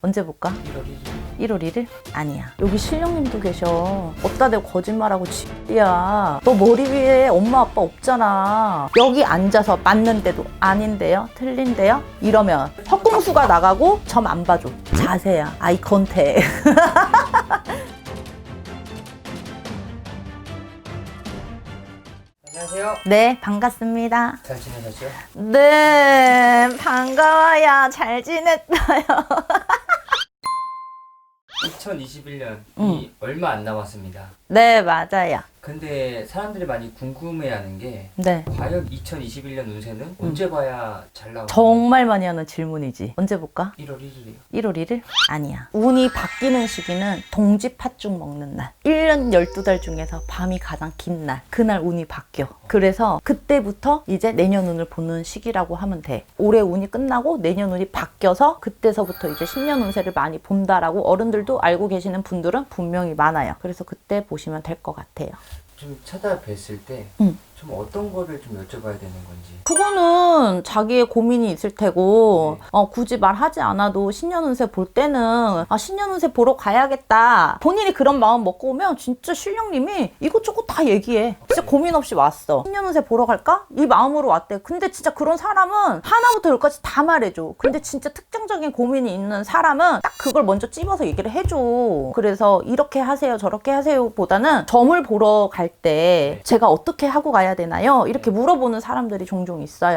언제 볼까? 1월 1일 1월 1일? 아니야. 여기 신령님도 계셔. 어따 대고 거짓말하고 쥐야. 너 머리 위에 엄마 아빠 없잖아. 여기 앉아서 맞는데도 아닌데요? 틀린데요? 이러면 헛공수가 나가고 점 안 봐줘. 자세야. 아이 컨택. 안녕하세요 네, 반갑습니다. 잘 지내셨죠? 네, 반가워요. 잘 지냈어요. 2021년이 음. 얼마 안 남았습니다 네, 맞아요. 근데 사람들이 많이 궁금해하는 게 네. 과연 2021년 운세는 언제 봐야 잘 나오는 정말 많이 하는 질문이지. 언제 볼까? 1월 1일이요 1월 1일? 아니야. 운이 바뀌는 시기는 동지 팥죽 먹는 날. 1년 12달 중에서 밤이 가장 긴 날. 그날 운이 바뀌어. 그래서 그때부터 이제 내년 운을 보는 시기라고 하면 돼. 올해 운이 끝나고 내년 운이 바뀌어서 그때서부터 이제 신년 운세를 많이 본다라고 어른들도 알고 계시는 분들은 분명히 많아요. 그래서 그때 보시면 될 것 같아요. 좀 찾아뵀을 때 음. 좀 어떤 거를 좀 여쭤봐야 되는 건지 그거는 자기의 고민이 있을 테고 네. 어, 굳이 말하지 않아도 신년 운세 볼 때는 아 신년 운세 보러 가야겠다 본인이 그런 마음 먹고 오면 진짜 신령님이 이것저것 다 얘기해 진짜 고민 없이 왔어 신년 운세 보러 갈까? 이 마음으로 왔대 근데 진짜 그런 사람은 하나부터 열까지 다 말해줘 근데 진짜 특정적인 고민이 있는 사람은 딱 그걸 먼저 찝어서 얘기를 해줘 그래서 이렇게 하세요 저렇게 하세요 보다는 점을 보러 갈 때 제가 어떻게 하고 가야 되나요? 이렇게 물어보는 사람들이 종종 있어요.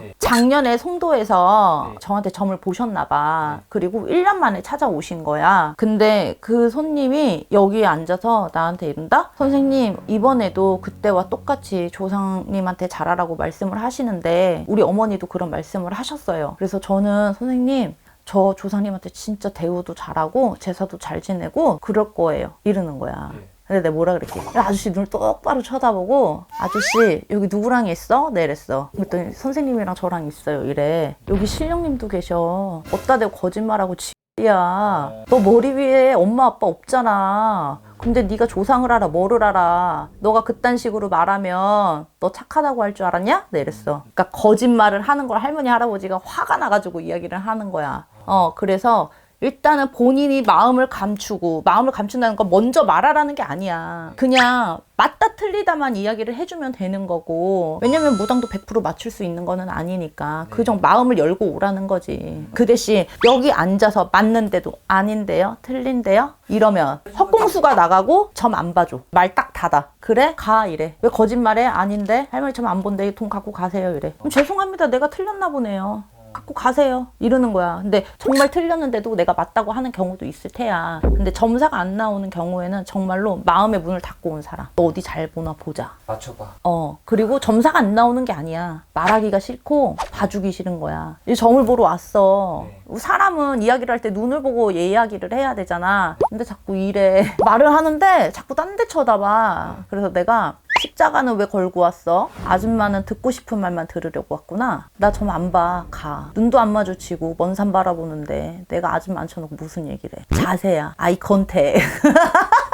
네. 작년에 송도에서 네. 저한테 점을 보셨나 봐. 네. 그리고 1년 만에 찾아오신 거야. 근데 그 손님이 여기에 앉아서 나한테 이른다? 선생님, 이번에도 그때와 똑같이 조상님한테 잘하라고 말씀을 하시는데 우리 어머니도 그런 말씀을 하셨어요. 그래서 저는 선생님, 저 조상님한테 진짜 대우도 잘하고 제사도 잘 지내고 그럴 거예요. 이러는 거야. 네. 근데 내가 뭐라 그랬지? 아저씨 눈을 똑바로 쳐다보고 아저씨 여기 누구랑 있어? 네 이랬어. 그랬더니 선생님이랑 저랑 있어요. 이래. 여기 신령님도 계셔. 어따 대고 거짓말하고 쥐야. 너 머리 위에 엄마 아빠 없잖아. 근데 네가 조상을 알아 뭐를 알아 너가 그딴 식으로 말하면 너 착하다고 할 줄 알았냐? 네 이랬어 그러니까 거짓말을 하는 걸 할머니 할아버지가 화가 나가지고 이야기를 하는 거야 어 그래서 일단은 본인이 마음을 감추고 마음을 감춘다는 건 먼저 말하라는 게 아니야. 그냥 맞다 틀리다만 이야기를 해주면 되는 거고 왜냐면 무당도 100% 맞출 수 있는 거는 아니니까 그정 마음을 열고 오라는 거지. 그 대신 여기 앉아서 맞는데도 아닌데요, 틀린데요 이러면 헛공수가 나가고 점 안 봐줘. 말 딱 닫아. 그래 가 이래. 왜 거짓말해? 아닌데 할머니 점 안 본대. 돈 갖고 가세요 이래. 그럼 죄송합니다. 내가 틀렸나 보네요. 갖고 가세요. 이러는 거야. 근데 정말 틀렸는데도 내가 맞다고 하는 경우도 있을 테야. 근데 점사가 안 나오는 경우에는 정말로 마음의 문을 닫고 온 사람. 너 어디 잘 보나 보자. 맞춰봐 어, 그리고 점사가 안 나오는 게 아니야. 말하기가 싫고 봐주기 싫은 거야. 이 점을 보러 왔어. 사람은 이야기를 할 때 눈을 보고 얘 이야기를 해야 되잖아. 근데 자꾸 이래. 말을 하는데 자꾸 딴 데 쳐다봐. 그래서 내가 십자가는 왜 걸고 왔어? 아줌마는 듣고 싶은 말만 들으려고 왔구나. 나 점 안 봐. 가. 눈도 안 마주치고 먼 산 바라보는데 내가 아줌마 앉혀놓고 무슨 얘기를 해. 자세야. 아이 컨택.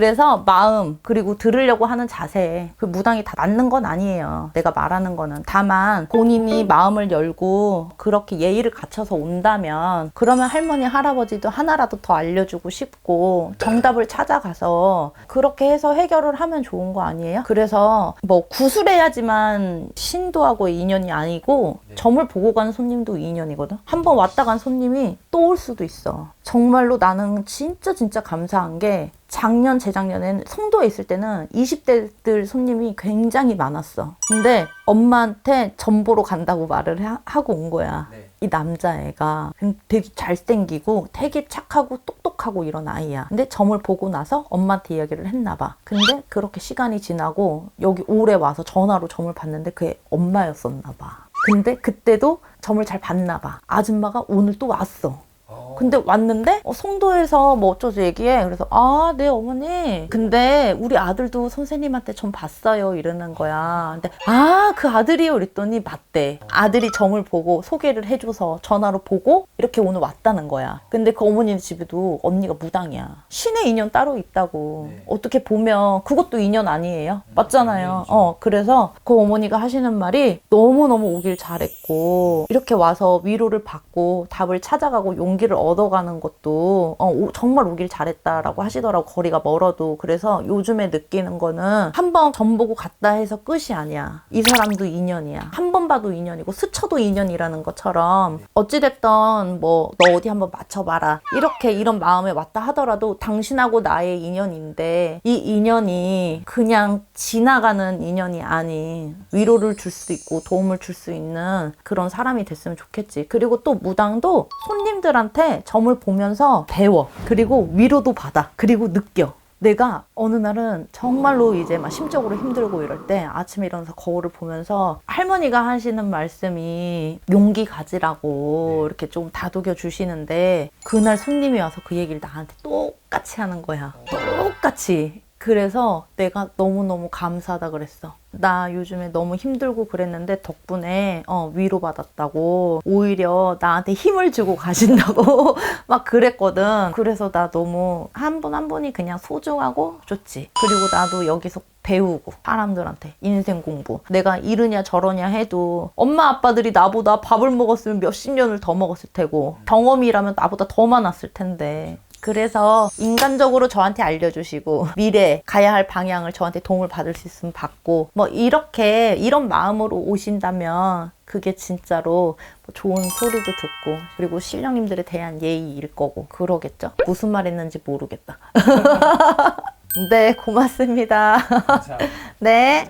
그래서 마음 그리고 들으려고 하는 자세 그 무당이 다 맞는 건 아니에요. 내가 말하는 거는 다만 본인이 마음을 열고 그렇게 예의를 갖춰서 온다면 그러면 할머니 할아버지도 하나라도 더 알려주고 싶고 정답을 찾아가서 그렇게 해서 해결을 하면 좋은 거 아니에요? 그래서 뭐 구술해야지만 신도하고 인연이 아니고 네. 점을 보고 간 손님도 인연이거든. 한번 왔다 간 손님이 또 올 수도 있어. 정말로 나는 진짜 진짜 감사한 게 작년 재작년에는 송도에 있을 때는 20대들 손님이 굉장히 많았어. 근데 엄마한테 점 보러 간다고 말을 하, 하고 온 거야. 네. 이 남자애가 되게 잘생기고 되게 착하고 똑똑하고 이런 아이야. 근데 점을 보고 나서 엄마한테 이야기를 했나 봐. 근데 그렇게 시간이 지나고 여기 올해 와서 전화로 점을 봤는데 그게 엄마였었나 봐. 근데 그때도 점을 잘 봤나 봐. 아줌마가 오늘 또 왔어. 어, 근데 왔는데 어, 송도에서 뭐 어쩌지 얘기해. 그래서 아 네 어머니. 근데 우리 아들도 선생님한테 좀 봤어요 이러는 거야. 근데 아 그 아들이요 그랬더니 맞대. 아들이 점을 보고 소개를 해줘서 전화로 보고 이렇게 오늘 왔다는 거야. 근데 그 어머니 집에도 언니가 무당이야. 신의 인연 따로 있다고. 네. 어떻게 보면 그것도 인연 아니에요. 맞잖아요. 인연이죠. 어 그래서 그 어머니가 하시는 말이 너무 너무 오길 잘했고 이렇게 와서 위로를 받고 답을 찾아가고 용기를 얻 얻어가는 것도 어, 오- 정말 오길 잘했다라고 하시더라고 거리가 멀어도. 그래서 요즘에 느끼는 거는 한 번 전 보고 갔다 해서 끝이 아니야. 이 사람도 인연이야. 한 번 봐도 인연이고 스쳐도 인연이라는 것처럼 어찌됐던 뭐 너 어디 한번 맞춰봐라. 이렇게 이런 마음에 왔다 하더라도 당신하고 나의 인연인데 이 인연이 그냥 지나가는 인연이 아닌 위로를 줄 수 있고 도움을 줄 수 있는 그런 사람이 됐으면 좋겠지. 그리고 또 무당도 손님들한테 점을 보면서 배워. 그리고 위로도 받아. 그리고 느껴. 내가 어느 날은 정말로 이제 막 심적으로 힘들고 이럴 때 아침에 일어나서 거울을 보면서 할머니가 하시는 말씀이 용기 가지라고 이렇게 좀 다독여 주시는데 그날 손님이 와서 그 얘기를 나한테 똑같이 하는 거야. 똑같이. 그래서 내가 너무너무 감사하다 그랬어. 나 요즘에 너무 힘들고 그랬는데 덕분에 어, 위로받았다고 오히려 나한테 힘을 주고 가신다고 막 그랬거든. 그래서 나 너무 한 분 한 분이 그냥 소중하고 좋지. 그리고 나도 여기서 배우고 사람들한테 인생 공부 내가 이러냐 저러냐 해도 엄마 아빠들이 나보다 밥을 먹었으면 몇십 년을 더 먹었을 테고 경험이라면 나보다 더 많았을 텐데 그래서 인간적으로 저한테 알려주시고 미래 가야 할 방향을 저한테 도움을 받을 수 있으면 받고 뭐 이렇게 이런 마음으로 오신다면 그게 진짜로 뭐 좋은 소리도 듣고 그리고 신령님들에 대한 예의일 거고 그러겠죠? 무슨 말 했는지 모르겠다. 네 고맙습니다. 네